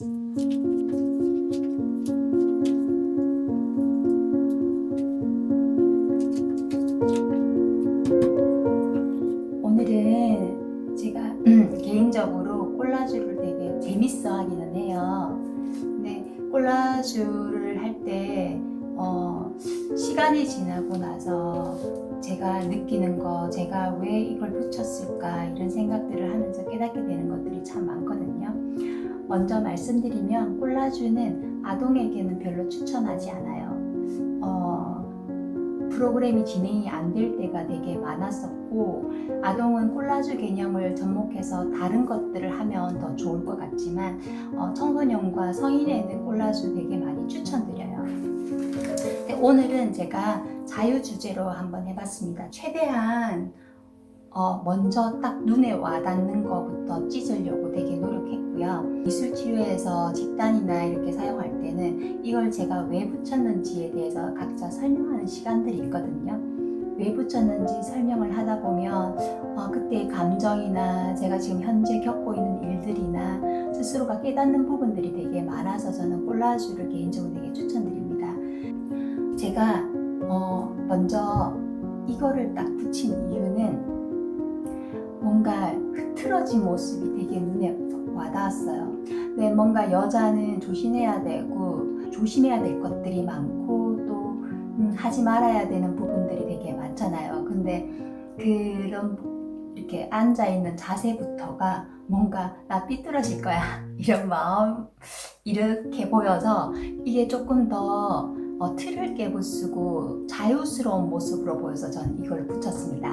오늘은 제가 음. 음, 개인적으로 콜라주를 되게 재밌어 하기는 해요. 근데 콜라주를 할때 어, 시간이 지나고 나서 제가 느끼는 거, 제가 왜 이걸 붙였을까 이런 생각들을 하면서 깨닫게 되는 것들이 참 많거든요. 먼저 말씀드리면 콜라주는 아동에게는 별로 추천하지 않아요. 어, 프로그램이 진행이 안 될 때가 되게 많았었고 아동은 콜라주 개념을 접목해서 다른 것들을 하면 더 좋을 것 같지만 어, 청소년과 성인에는 콜라주 되게 많이 추천드려요. 근데 오늘은 제가 자유 주제로 한번 해봤습니다. 최대한 어, 먼저 딱 눈에 와닿는 것부터 찢으려고 되게 노력했고 요. 미술 치료에서 집단이나 이렇게 사용할 때는 이걸 제가 왜 붙였는지에 대해서 각자 설명하는 시간들이 있거든요. 왜 붙였는지 설명을 하다 보면 어, 그때의 감정이나 제가 지금 현재 겪고 있는 일들이나 스스로가 깨닫는 부분들이 되게 많아서 저는 콜라주를 개인적으로 되게 추천드립니다. 제가 어, 먼저 이거를 딱 붙인 이유는 뭔가 흐트러진 모습이 되게 눈에 와닿았어요. 네, 뭔가 여자는 조심해야 되고 조심해야 될 것들이 많고 또 음, 하지 말아야 되는 부분들이 되게 많잖아요. 근데 그런 이렇게 앉아 있는 자세부터가 뭔가 나 삐뚤어질 거야 이런 마음 이렇게 보여서 이게 조금 더 어, 틀을 깨부수고 자유스러운 모습으로 보여서 전 이걸 붙였습니다.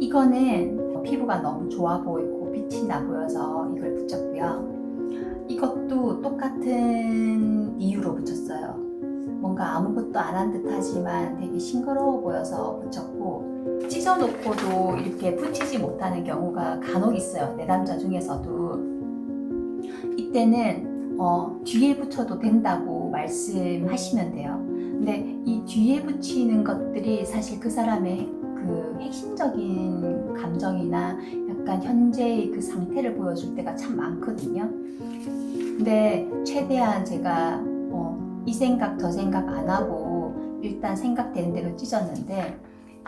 이거는 피부가 너무 좋아 보이고 빛이 나 보여서 이걸 붙였고요. 이것도 똑같은 이유로 붙였어요. 뭔가 아무것도 안 한 듯 하지만 되게 싱그러워 보여서 붙였고 찢어놓고도 이렇게 붙이지 못하는 경우가 간혹 있어요. 내담자 중에서도 이때는 어, 뒤에 붙여도 된다고 말씀하시면 돼요. 근데 이 뒤에 붙이는 것들이 사실 그 사람의 그 핵심적인 감정이나 약간 현재의 그 상태를 보여줄 때가 참 많거든요. 근데 최대한 제가 어, 이 생각 저 생각 안 하고 일단 생각되는 대로 찢었는데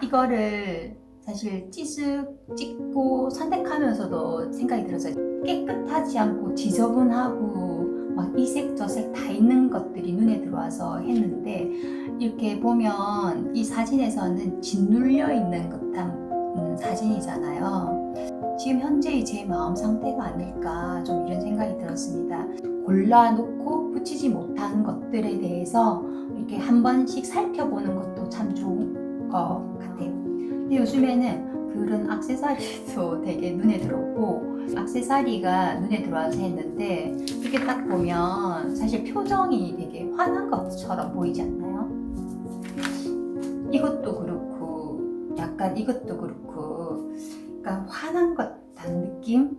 이거를 사실 찢으, 찢고 선택하면서도 생각이 들어서 깨끗하지 않고 지저분하고 막 이색 저색 다 있는 것들이 눈에 들어와서 했는데 이렇게 보면 이 사진에서는 짓눌려 있는 듯한 음, 사진이잖아요. 지금 현재의 제 마음 상태가 아닐까 좀 이런 생각이 들었습니다. 골라놓고 붙이지 못한 것들에 대해서 이렇게 한 번씩 살펴보는 것도 참 좋은 것 같아요. 근데 요즘에는 그런 악세사리도 되게 눈에 들었고 악세사리가 눈에 들어와서 했는데 이렇게 딱 보면 사실 표정이 되게 화난 것처럼 보이지 않나요? 이것도 그렇고 약간 이것도 그렇고 약간 화난 것 같은 느낌?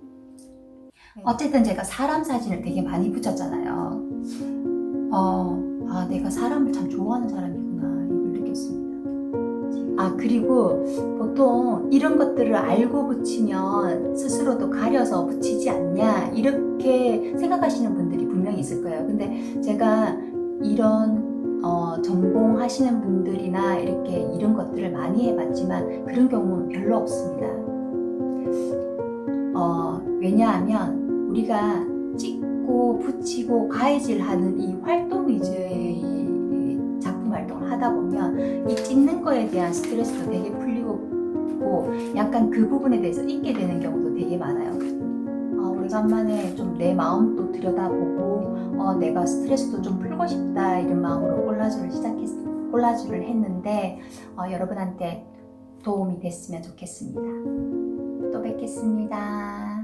어쨌든 제가 사람 사진을 되게 많이 붙였잖아요. 어, 아, 내가 사람을 참 좋아하는 사람이구나. 이걸 느꼈습니다. 아, 그리고 보통 이런 것들을 알고 붙이면 스스로도 가려서 붙이지 않냐. 이렇게 생각하시는 분들이 분명히 있을 거예요. 근데 제가 이런 어, 전공하시는 분들이나 이렇게 이런 것들을 많이 해봤지만 그런 경우는 별로 없습니다. 어, 왜냐하면 우리가 찍고 붙이고 가해질하는 이 활동 위주의 작품 활동을 하다 보면 이 찍는 거에 대한 스트레스도 되게 풀리고 약간 그 부분에 대해서 잊게 되는 경우도 되게 많아요. 아, 오래간만에 좀 내 마음도 들여다보고 어, 내가 스트레스도 좀 풀고 싶다 이런 마음으로 콜라주를 시작했 콜라주를 했는데 어, 여러분한테 도움이 됐으면 좋겠습니다. 또 뵙겠습니다.